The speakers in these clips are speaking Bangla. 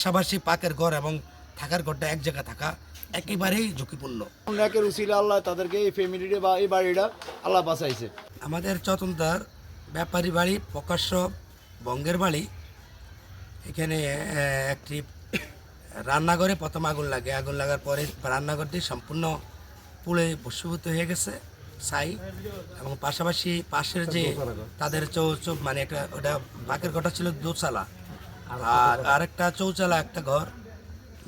পাশাপাশি পাকের ঘর এবং থাকার ঘরটা এক জায়গায় থাকা একেবারেই ঝুঁকিপূর্ণ। অনেকের উচিলে আল্লাহ তাদেরকে এই ফ্যামিলিটা বা এই বাড়িটা আল্লাহ বাঁচাইছে। আমাদের চতনদার ব্যাপারী বাড়ি প্রকাশ্য বঙ্গের বাড়ি। এখানে একটি রান্নাঘরে প্রথম আগুন লাগে। আগুন লাগার পরে রান্নাঘরটি সম্পূর্ণ পুড়ে ভস্মীভূত হয়ে গেছে ছাই। এবং পাশাপাশি পাশের যে তাদের চৌ মানে একটা ওটা বাকের ঘরটা ছিল দোচালা আর আরেকটা চৌচালা, একটা ঘর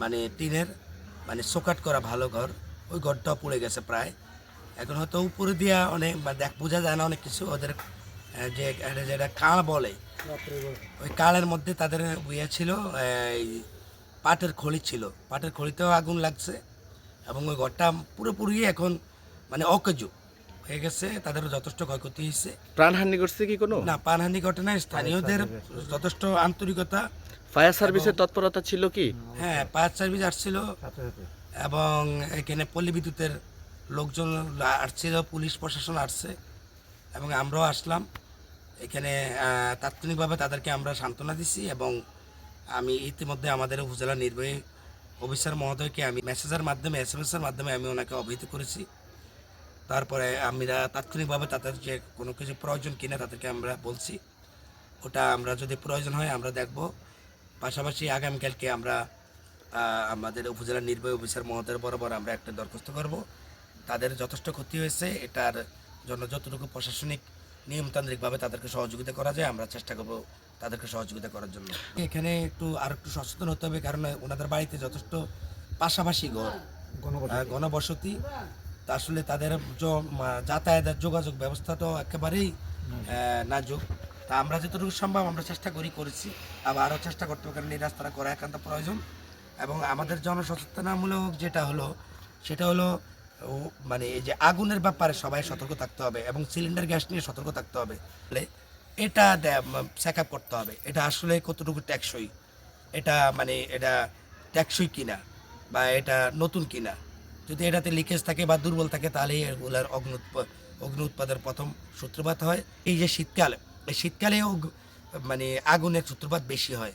মানে টিনের মানে সোকাট করা ভালো ঘর, ওই ঘরটাও পুড়ে গেছে প্রায়। এখন হয়তো উপরে দিয়া অনেক বা দেখ, বোঝা যায় না অনেক কিছু, ওদের যে যেটা কাল বলে, ওই কালের মধ্যে তাদের ইয়ে ছিল, এই পাটের খড়ি ছিল। পাটের খড়িতেও আগুন লাগছে, এবং ওই ঘরটা পুরোপুরি এখন মানে অকেজু। হয়ে গেছে তাদের যথেষ্ট ক্ষয়ক্ষতি হয়েছে। প্রাণহানি করছে কি কোনো? না পানহানি ঘটনায় স্থানীয়দের যথেষ্ট আন্তরিকতা। ফায়ার সার্ভিসের তৎপরতা ছিল কি? হ্যাঁ ফায়ার সার্ভিস আসছিল। এবং এখানে পল্লী বিদ্যুতের লোকজন আসছিল পুলিশ প্রশাসন আসছে এবং আমরাও আসলাম। এখানে তাৎক্ষণিকভাবে তাদেরকে আমরা সান্ত্বনা দিছি এবং আমি ইতিমধ্যে আমাদের উপজেলা নির্বাহী অফিসার মহোদয়কে আমি মেসেজের মাধ্যমে এস এম এসের মাধ্যমে আমি ওনাকে অবহিত করেছি। তারপরে আমরা তাৎক্ষণিকভাবে তাদের যে কোনো কিছু প্রয়োজন কিনা তাদেরকে আমরা বলছি। ওটা আমরা যদি প্রয়োজন হয় আমরা দেখব। পাশাপাশি আগামীকালকে আমরা আমাদের উপজেলা নির্বাহী অফিসার মহোদয়ের বরাবর আমরা একটা দরখাস্ত করব। তাদের যথেষ্ট ক্ষতি হয়েছে। এটার জন্য যতটুকু প্রশাসনিক নিয়মতান্ত্রিকভাবে তাদেরকে সহযোগিতা করা যায় আমরা চেষ্টা করব তাদেরকে সহযোগিতা করার জন্য। এখানে একটু আর একটু সচেতন হতে হবে কারণ ওনাদের বাড়িতে যথেষ্ট পাশাপাশি ঘর ঘনবসতি তা আসলে তাদের যাতায়াতের যোগাযোগ ব্যবস্থা তো একেবারেই নাজুক। তা আমরা যতটুকু সম্ভব আমরা চেষ্টা করি করেছি। আবার আরও চেষ্টা করতে হবে কারণ এই রাস্তাটা করা একান্ত প্রয়োজন। এবং আমাদের জনসচেতনামূলক যেটা হলো সেটা হলো মানে এই যে আগুনের ব্যাপারে সবাই সতর্ক থাকতে হবে এবং সিলিন্ডার গ্যাস নিয়ে সতর্ক থাকতে হবে। এটা চেক আপ করতে হবে। এটা আসলে কতটুকু ট্যাক্সই এটা মানে এটা ট্যাক্সই কিনা? বা এটা নতুন কিনা? যদি এটাতে লিকেজ থাকে বা দুর্বল থাকে তাহলে এগুলার অগ্ন অগ্নি উৎপাদের প্রথম সূত্রপাত হয়। এই যে শীতকাল এই শীতকালেও মানে আগুনের সূত্রপাত বেশি হয়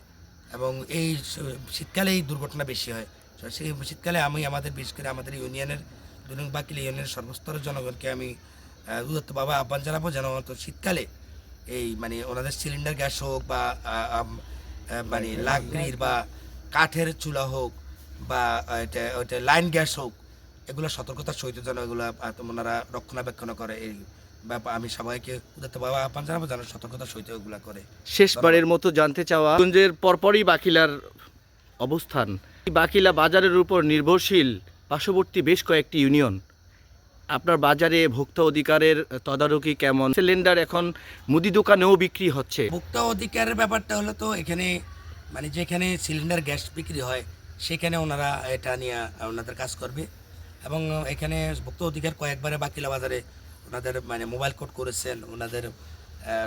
এবং এই শীতকালে এই দুর্ঘটনা বেশি হয়। সেই শীতকালে আমি আমাদের বিশেষ করে আমাদের ইউনিয়নের দুই নং বাকিল ইউনিয়নের সর্বস্তরের জনগণকে আমি উদত্তভাবে আহ্বান জানাব যেন শীতকালে এই মানে ওনাদের সিলিন্ডার গ্যাস হোক বা মানে লাকড়ির বা কাঠের চুলা হোক বা এটা ওইটা লাইন গ্যাস হোক এগুলো সতর্কতার সহিত যেন এগুলো ওনারা রক্ষণাবেক্ষণ করে এই ব্যাপার আমি সবাইকে উদত্তভাবে আহ্বান জানাব যেন সতর্কতার সহিত এগুলো করে। শেষবারের মতো জানতে চাওয়া গঞ্জের পরপরই বাকিলার অবস্থান। বাকিলা বাজারের উপর নির্ভরশীল পার্শ্ববর্তী বেশ কয়েকটি ইউনিয়ন। আপনার বাজারে ভোক্তা অধিকারের তদারকি কেমন? সিলিন্ডার এখন মুদি দোকানেও বিক্রি হচ্ছে। ভোক্তা অধিকারের ব্যাপারটা হলো তো এখানে মানে যেখানে সিলিন্ডার গ্যাস বিক্রি হয় সেখানে ওনারা এটা নিয়ে ওনাদের কাজ করবে। এবং এখানে ভোক্তা অধিকার কয়েকবারে বাকিলা বাজারে ওনাদের মানে মোবাইল কোড করেছেন, ওনাদের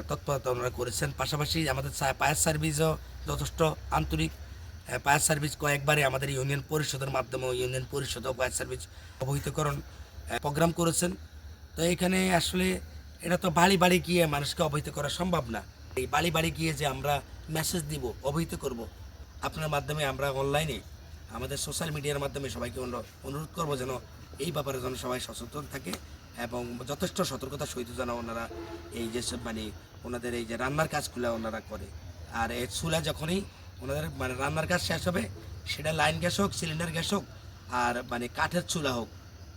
তৎপরতা ওনারা করেছেন। পাশাপাশি আমাদের ফায়ার সার্ভিসও যথেষ্ট আন্তরিক। ফায়ার সার্ভিস কয়েকবারে আমাদের ইউনিয়ন পরিষদের মাধ্যমে ইউনিয়ন পরিষদ ও ফায়ার সার্ভিস অবহিতকরণ প্রোগ্রাম করেছেন। তো এখানে আসলে এটা তো বাড়ি বাড়ি গিয়ে মানুষকে অবহিত করা সম্ভব না। এই বাড়ি বাড়ি গিয়ে যে আমরা মেসেজ দিব, অবহিত করব, আপনার মাধ্যমে আমরা অনলাইনে আমাদের সোশ্যাল মিডিয়ার মাধ্যমে সবাইকে অনুরো- অনুরোধ করব যেন এই ব্যাপারে যেন সবাই সচেতন থাকে এবং যথেষ্ট সতর্কতার সহিত যেন ওনারা এই যেসব মানে ওনাদের এই যে রান্নার কাজগুলো ওনারা করে। আর এই চুলা যখনই ওনাদের মানে রান্নার কাজ শেষ হবে, সেটা লাইন গ্যাস হোক সিলিন্ডার গ্যাস হোক, আর মানে কাঠের চুলা হোক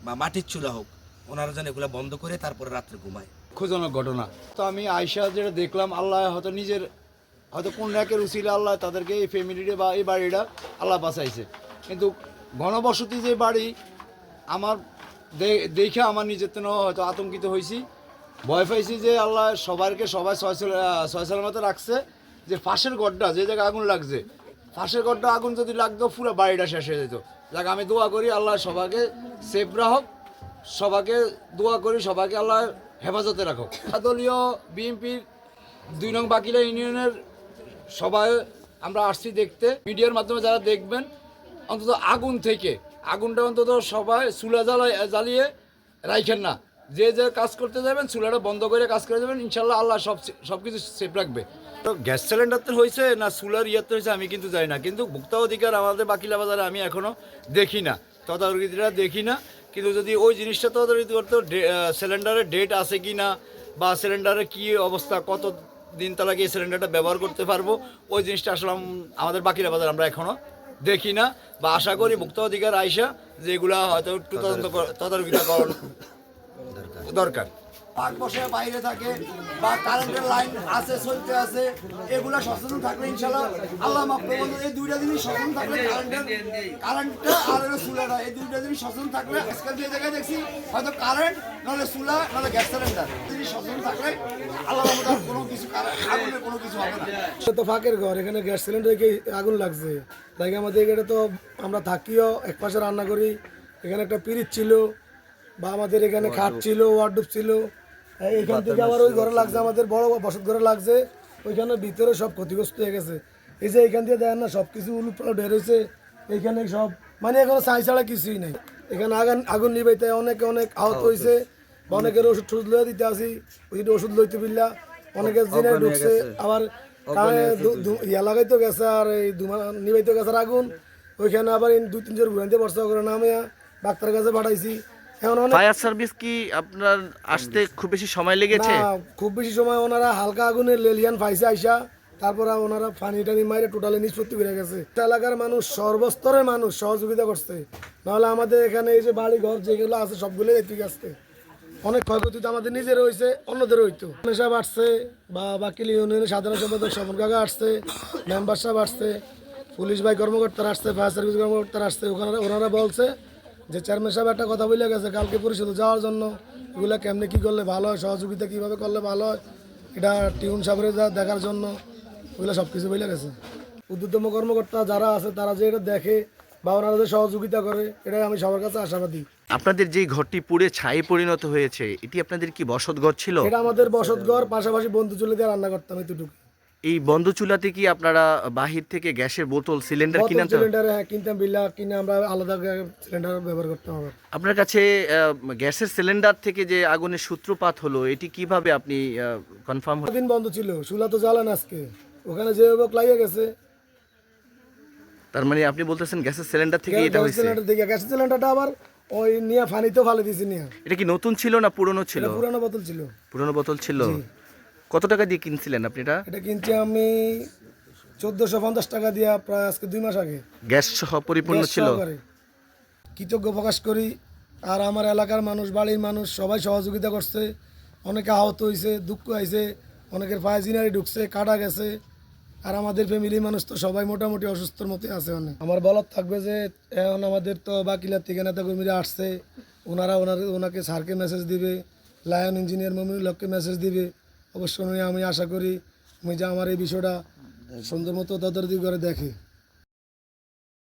বা মাটির চুলা হোক, ওনারা যেন এগুলো বন্ধ করে তারপরে রাত্রে ঘুমায়। দুঃখজনক ঘটনা। তো আমি আয়সা যেটা দেখলাম, আল্লাহ হয়তো নিজের, হয়তো কোন র্যাকের উচিলে আল্লাহ তাদেরকে এই ফ্যামিলিটা বা এই বাড়িটা আল্লাহ বাঁচাইছে। কিন্তু ঘনবসতি যে বাড়ি, আমার দেখে আমার নিজের তো হয়তো আতঙ্কিত হয়েছি। ভয় পাইছি যে আল্লাহ সবাইকে সবাই ছয় সালামতে রাখছে, যে ফাঁসের গড্ডা যে জায়গায় আগুন লাগছে, ফাঁসের গড্ডা আগুন যদি লাগতো, পুরো বাড়িটা শেষ হয়ে যেত। যাক, আমি দোয়া করি আল্লাহ সবাইকে সেফ রাখক, সবাইকে দোয়া করি সবাইকে আল্লাহ হেফাজতে রাখো দলীয় বিএনপির দুই নং বাকিলা ইউনিয়নের সবাই আমরা আসছি দেখতে। মিডিয়ার মাধ্যমে যারা দেখবেন অন্তত আগুন থেকে। আগুনটা অন্তত সবাই চুলা জ্বালাই জ্বালিয়ে রাইখেন না। যে যে কাজ করতে যাবেন, চুলাটা বন্ধ করে কাজ করে যাবেন, ইনশাল্লাহ আল্লাহ সব সব কিছু সেফ রাখবে। তো গ্যাস সিলিন্ডার তো হয়েছে না, চুলার ইয়াতে হয়েছে আমি কিন্তু জানি না। কিন্তু ভোক্তা অধিকার আমাদের বাকিলা বাজারে আমি এখনও দেখি না, তদারকিরা দেখি না। কিন্তু যদি ওই জিনিসটা তদারকি করতো সিলিন্ডারের ডেট আছে কি না, বা সিলিন্ডারের কি অবস্থা কত দিন তালা গিয়ে সিলিন্ডারটা ব্যবহার করতে পারব, ওই জিনিসটা আসলে আমাদের বাকিরা বাজার আমরা এখনও দেখি না বা আশা করি মুক্ত অধিকার আইসা যেগুলা হয়তো একটু তদন্ত করার দরকার। পাক বসে বাইরে থাকে বা কারেন্টের লাইন আছে চলতে আছে এগুলো সচেতন থাকলে ইনশাল্লাহ আল্লাহ মাফ করবেন এই দুইটা জিনিস সচেতন থাকলে কারেন্টের কারেন্টটা আর হলো চুলাটা এই দুইটা জিনিস সচেতন থাকলে আজকাল যে জায়গায় দেখছি হয়তো কারেন্ট নাহলে চুলা নাহলে গ্যাস সিলিন্ডার জিনিস সচেতন থাকলে আল্লাহ কোনো কিছু আগুনের কোনো কিছু হবে না। তো ফাঁকের ঘর এখানে গ্যাস সিলিন্ডারে কি আগুন লাগছে। তাই আমাদের এখানে তো আমরা থাকিও এক পাশে রান্না করি এখানে একটা পিরিচ ছিল বা আমাদের এখানে খাট ছিল ওয়ার্ডুপ ছিল। এই- এখান থেকে আবার ওই ঘরে লাগছে আমাদের বড় বসত ঘরে লাগছে। ওইখানে ভিতরে সব ক্ষতিগ্রস্ত হয়ে গেছে। এই যে এখান দিয়ে দেখেন না সব কিছু উলুপলা বের হয়েছে এইখানে সব মানে এখানে ছাই ছাড়া কিছুই নাই। এখানে আগুন আগুন নিবাইতে অনেকে অনেক আহত হয়েছে অনেকের ওষুধ টষুধ লয়ে দিতে আসি ওই ওষুধ লইতে বিল্লা অনেকের জিনে ঢুকছে। আবার ইয়া লাগাইতে গেছে আর এই দুমা নিবাইতে গেছে আগুন। ওইখানে আবার দুই তিনজন ঘুরাইতে বর্ষা করে নামিয়া ডাক্তারের কাছে পাঠাইছি। ফায়ার সার্ভিস কি আপনার আসতে খুব বেশি সময় লেগেছে? খুব বেশি সময় ওনারা হালকা আগুনের লেলিয়ান পাইছে আইসা তারপর ওনারা পানি টানি মাইরে টোটালি নিষ্পত্তি করে গেছে। এলাকার মানুষ সর্বস্তরের মানুষ সহযোগিতা করছে। নাহলে আমাদের এখানে এই যে বাড়ি ঘর যেগুলো আছে সবগুলো ঠিক আসছে। অনেক ক্ষয়ক্ষতি তো আমাদের নিজের হয়েছে অন্যদের হইতো। সাহেব আসছে বা বাকিল ইউনিয়নের সাধারণ সম্পাদক স্বপন কাকা আসছে মেম্বার সাহেব আসছে পুলিশ ভাই কর্মকর্তারা আসছে ফায়ার সার্ভিস কর্মকর্তারা আসছে ওখানে ওনারা বলছে যে চেয়ারম্যান সাহেব একটা কথা বলে গেছে কালকে পরিষদে যাওয়ার জন্য। এগুলো কেমনে কি করলে ভালো হয় সহযোগিতা কীভাবে করলে ভালো হয় এটা টিউন সাহেবের যা- দেখার জন্য ওগুলো সব কিছু বলে গেছে। উদ্যতম কর্মকর্তা যারা আছে তারা যে এটা দেখে বা ওনারা যে সহযোগিতা করে এটাই আমি সবার কাছে আশাবাদী। আপনাদের যেই ঘরটি পুড়ে ছাই পরিণত হয়েছে এটি আপনাদের কি বসত ঘর ছিল? এটা আমাদের বসত ঘর পাশাপাশি বন্ধু চলে দিয়ে রান্না করতাম এতটুকু। এই বন্ধ চুলাতে কি আপনারা বাহির থেকে গ্যাসের বোতল সিলিন্ডার বোতল কিনে সিলিন্ডার হ্যাঁ কিনতাম বিল্লা কিনে আমরা আলাদা সিলিন্ডার ব্যবহার করতাম আবার আপনার কাছে গ্যাসের সিলিন্ডার থেকে যে আগুনের সূত্রপাত হলো এটি কীভাবে আপনি কনফার্ম দিন বন্ধ ছিল চুলা তো জ্বালান আজকে। ওখানে যে লাগিয়ে গেছে। তার মানে আপনি বলতেছেন গ্যাসের সিলিন্ডার থেকে এটা হয়েছে? সিলিন্ডার দিকে গ্যাসের সিলিন্ডারটা আবার ওই নিয়ে ফানিতেও ফালে দিয়েছি নিয়ে। এটা কি নতুন ছিল না পুরনো ছিল? পুরানো বোতল ছিল। পুরনো বোতল ছিল? কত টাকা দিয়ে কিনছিলেন আপনি এটা? এটা কিনছি আমি চোদ্দোশো পঞ্চাশ টাকা দিয়া প্রায় আজকে দুই মাস আগে। গ্যাস সহ পরিপূর্ণ ছিল? কৃতজ্ঞ প্রকাশ করি আর আমার এলাকার মানুষ বাড়ির মানুষ সবাই সহযোগিতা করছে। অনেকে আহত হয়েছে দুঃখ হয়েছে অনেকের ফায়াজিনারি ঢুকছে কাটা গেছে। আর আমাদের ফ্যামিলির মানুষ তো সবাই মোটামুটি অসুস্থর মতো আছে অনেক। আমার বলার থাকবে যে এখন আমাদের তো বাকিলার থেকে নেতা কর্মীরা আসছে। ওনারা ওনার ওনাকে স্যারকে মেসেজ দিবে লায়ন ইঞ্জিনিয়ার মমিনুল হককে মেসেজ দিবে। অবশ্য আমি আশা করি আমি যে আমার এই বিষয়টা সুন্দর মতো তদারকি করে দেখে।